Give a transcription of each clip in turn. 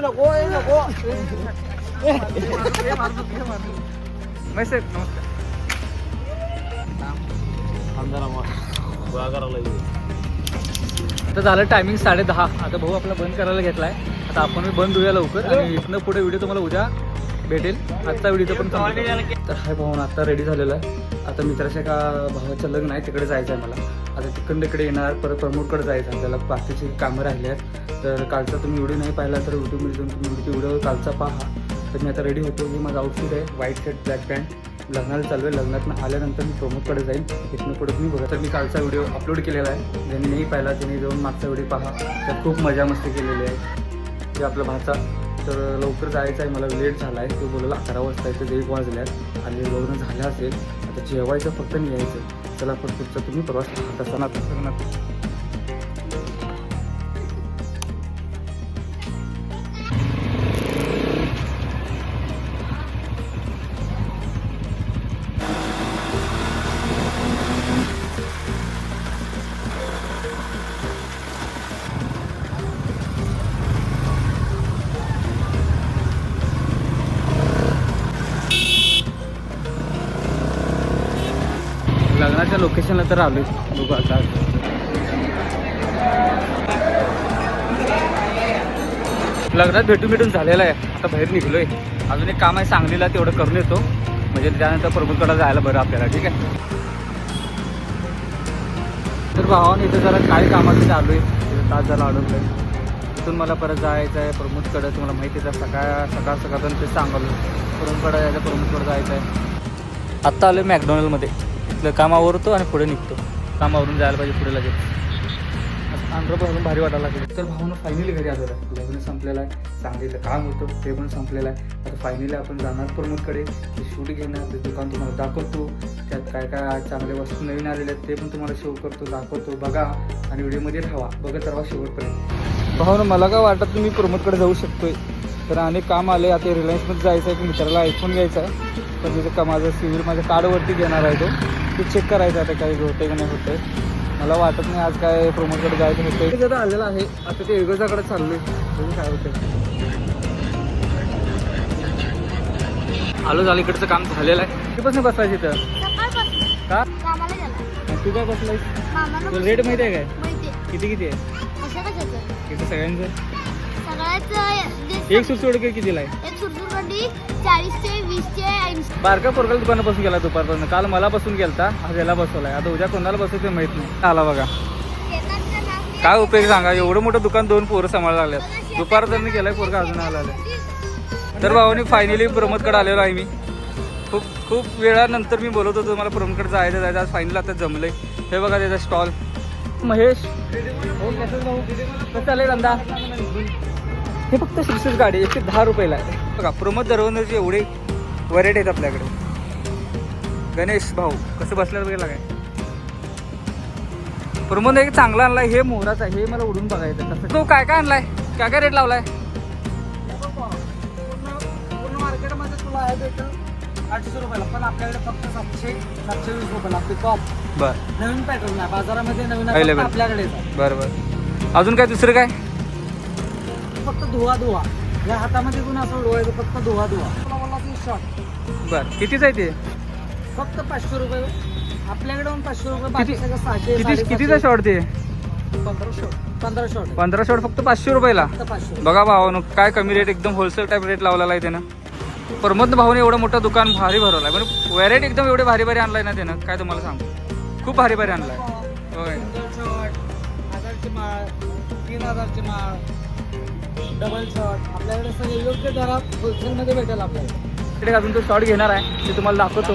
नको ए, नको मैसेज नमस्कार आता झालं टायमिंग साडे दहा आता भाऊ आपला बंद करायला घेतलाय. आता आपण बंद होऊया लवकर. आणि इथनं पुढे व्हिडिओ तुम्हाला उद्या भेटेल. आजचा व्हिडिओ पण तर हाय भाऊ आत्ता रेडी झालेला आहे. आता मित्राच्या एका भावाचं लग्न आहे तिकडे जायचं आहे मला. आता तिकडं तिकडे येणार परत प्रमोदकडे जायचं आहे. त्याला बाकीची कामं राहिली आहेत. तर कालचा तुम्ही व्हिडिओ नाही पाहिला तर यूट्यूबमध्ये जाऊन तुम्ही व्हिडिओ कालचा पहा. तर मी आता रेडी होतो. मी माझं आउटफिट आहे व्हाईट शर्ट ब्लॅक पॅन्ट लग्नाला चालू आहे. लग्नातनं आल्यानंतर मी प्रमोदकडे जाईन. इथनं पुढे तुम्ही बघा. तर मी कालचा व्हिडिओ अपलोड केलेला आहे. ज्यांनी नाही पाहिला त्यांनी जाऊन मागचा व्हिडिओ पहा. तर खूप मजा मस्ती केलेली आहे. जे आपला भाचा. तर लवकर जायचं आहे. मला लेट झाला आहे. तो बोलायला अकरा वाजता आहे तर एक वाजल्यात. आणि लग्न झालं असेल आता जेवायचं फक्त न्यायचं यायचं. चला पण पुढचा तुम्ही प्रवास करत असताना लग्नाच्या लोकेशनला तर आलो बघू आता. लग्नात भेटून भेटून झालेलं आहे. आता बाहेर निघलोय. अजून एक काम आहे सांगलीला तेवढं करून येतो. म्हणजे त्यानंतर प्रभूकडे जायला बरं आपल्याला ठीक आहे? तर भावाने इथं जरा काय कामाचं चालू आहे? तास झाला अडवलंय तिथून मला परत जायचं आहे प्रमोदकडं. तुम्हाला माहिती आहे सकाळ सकाळ सकाळ ते सांगलो प्रमोदकडे जायचं प्रमोदकडे जायचं आहे. आत्ता आलो मॅकडॉनल्डमध्ये इथलं काम आवरतो आणि पुढे निघतो. कामावरून जायला पाहिजे पुढे लगेच. आंध्र भरून भारी वाटायला लागले. तर भाऊनं फायनली घरी आलेलं आहे. लग्न संपलेलं आहे. सांगलीचं काम होतं ते पण संपलेलं आहे. आता फायनली आपण जाणार प्रमोदकडे. ते शूट घेणार ते दुकान तुम्हाला दाखवतो. त्यात काय काय चांगल्या वस्तू नवीन आलेल्या आहेत ते पण तुम्हाला शो करतो दाखवतो. बघा आणि व्हिडिओमध्ये राहा बघत राहा शेवटपर्यंत. भाऊनं मला काय वाटत मी प्रमोदकडे जाऊ शकतोय? तर अनेक काम आले. आता रिलायन्समध्ये जायचं आहे की मित्राला आयफोन घ्यायचा आहे पण तिथं का माझं सिव्हिल माझ्या कार्डवरती घेणार आहे तो. ते चेक करायचं आता काही होतंय का नाही होतंय. मला वाटत नाही आज काय प्रमोदकडे जायचं होतंय. ते जरा आलेलं आहे. आता ते वेगळ्याकडे चाललोय. बघू काय होतंय. आलो झालं इकडचं काम झालेलं आहे. कितीपासून बसलाय तिथं सकाळपासून. का? तू काय बसलाय तुला रेट माहिती आहे काय? किती किती आहे? किती सगळ्यांचं. सगळ्याच एक सोड काय कितीला आहे? एक सुरसुरवंडी चाळीसचे वीसचे ऐंशी बारका पोरगाला दुकानापासून गेला दुपारपासून काल मला बसून गेलता आज याला बसवलाय. आता उद्या कोणाला बसवते माहीत नाही. आला बघा. काय उपयोग सांगा? एवढं मोठं दुकान दोन पोरं सांभाळायला लागल्यात दुपार त्यांनी गेलाय पोरगा अजून आला आलाय. तर भाऊनी फायनली प्रमोदकडे आलेलो आहे मी. खूप खूप वेळानंतर मी बोलत होतो मला प्रमोदकडे जायचं जायचं. आज फायनल आता जमलंय. हे बघा त्याचा स्टॉल महेश. हो चालेल धंदा? हे फक्त शिरशीच गाडी एकशे दहा रुपयाला आहे. बघा प्रमोद दरवंदरचे एवढे व्हरायटी आहेत आपल्याकडे. गणेश भाऊ कसं बसल्यावर बघायला काय? प्रमोद एक चांगला आणलाय हे मोहराचा आहे हे मला उडून बघायचं कसं तो काय काय आणलाय? काय काय रेट लावलाय? आठशे रुपयाला पण आपल्याकडे फक्त सातशे सातशे वीस रुपयाला बर. नवीन पॅटर्न आहे बाजारामध्ये नवीन आहे. बर बर. अजून काय दुसरं काय? फक्त धुवा धुवा. या हातामध्ये पण असं उडवायचं फक्त धुवा धुवा. तुला बोलला की शॉर्ट बर कितीच आहे ते? फक्त पाचशे रुपये. आपल्याकडे पण पाचशे रुपये किती बाकी सगळं सहाशे किती साडेपाचशे, कितीचा शॉर्ट ते? पंधरा शॉर्ट पंधरा शॉर्ट पंधरा शॉर्ट फक्त पाचशे रुपयाला? फक्त पाचशे बघा भावानं काय कमी रेट एकदम होलसेल टाईप रेट लावलेला आहे त्यानं. प्रमोद भाऊने एवढं मोठं दुकान भारी भरवलं आहे म्हणजे व्हरायटी एकदम एवढे भारी भारी आणलाय ना त्यानं. काय तुम्हाला सांगू? खूप भारी भारी आणलाय. होय. सिंगल शॉर्ट हजारची माळ तीन हजारची माळ. डबल शॉर्ट आपल्याकडे सगळे योग्य दरात होलसेलमध्ये भेटेल आपल्याला. तिकडे अजून तो शॉर्ट घेणार आहे. ते तुम्हाला दाखवतो.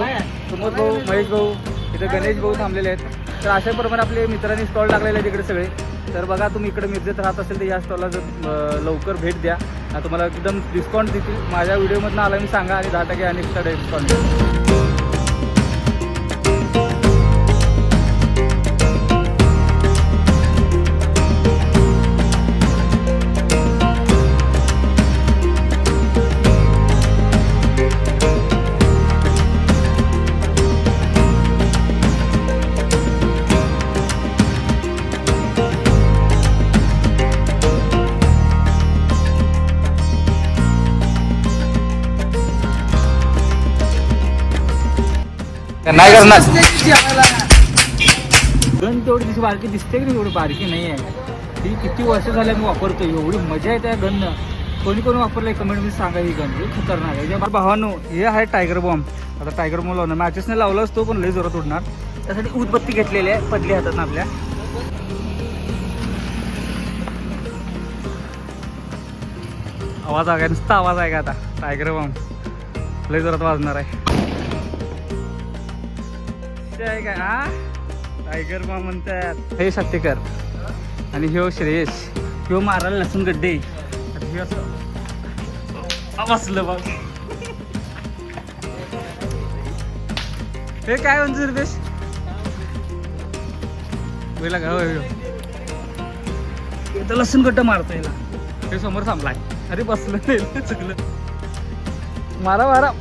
प्रमोद भाऊ महेश भाऊ इथे गणेश भाऊ थांबलेले आहेत. तर अशा प्रमाणे आपले मित्रांनी स्टॉल टाकलेले आहेत इकडे सगळे. तर बघा तुम्ही इकडे मिरजेत राहत असेल तर या स्टॉलला जर लवकर भेट द्या. तुम्हाला एकदम डिस्काउंट देतील. माझ्या व्हिडिओमधनं आला मी सांगा. आणि दहा टक्के आणि एक्स्ट्रा डिस्काउंट नाही करणार. गण तेवढी दिसते बारकी दिसते की नाही एवढी? बारकी नाही आहे. ती किती वर्ष झाल्या मी वापरतो एवढी मजा येते या गननं. कोणी कोणी वापरलंय कमेंटमध्ये सांगा ही गन हे खतरनाक आहे. भावानो हे आहे टायगर बॉम्ब आता टायगर बॉम्ब लावणार. मॅचेसने लावला असतो पण लय जोरात उडणार. त्यासाठी उदबत्ती घेतलेली आहे पडली हातात आपल्या. आवाज आहे का? नुसता आवाज आहे का आता? टायगर बॉम्ब लय जोरात वाजणार आहे. ते आहे का? हा? टायगर बा म्हणतात. हे सत्यकर. आणि ह्यो हो श्रेयस. ह्यो हो मारायला लसूण गड्डे. आणि ह्यो असं बसलं बघ. हे काय म्हणतो रुपेश पहिला का होय, इथं लसूण गड्ड मारतो याला हे समोर थांबलाय. अरे बसलं नाही चुकलं. मारा मारा.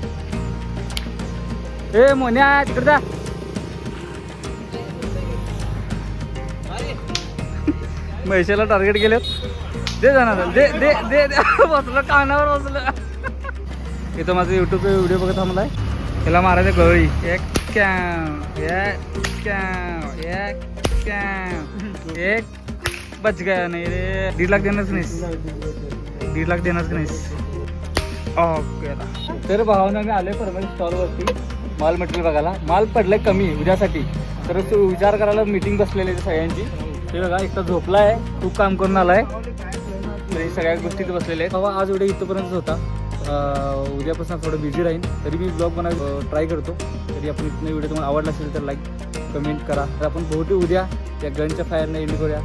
ए मोन्या तिकडे जा. म्हैशाला टार्गेट केलेत. दे जाणार. दे दे दे बसलं कानावर बसलं. इथं माझं यूट्यूब व्हिडिओ बघत थांबलाय. त्याला मारायचं गळी. एक कॅम एक कॅम एक कॅम एक बच गया नाही रे. दीड लाख देणारच नाही दीड लाख देणारच नाही ओके oh, तर भावानं मी आले परमेल स्टॉलवरती माल मटेरियल बघायला. माल पडलाय कमी उद्यासाठी. तर तू विचार करायला मीटिंग बसलेली आहे सगळ्यांची. हे बघा एकदा झोपला आहे खूप काम करून आलाय. आहे सगळ्या गोष्टीत बसलेले बसलेल्या आहेत. बाबा आज व्हिडिओ इथंपर्यंत होता. उद्यापासून थोडं बिझी राहीन. तरी मी ब्लॉग बनवायला ट्राय करतो. तरी आपण इथनं व्हिडिओ तुम्हाला आवडला असेल तर लाईक कमेंट करा. तर आपण बहुते उद्या. या गनच्या फायरने एंड करूया.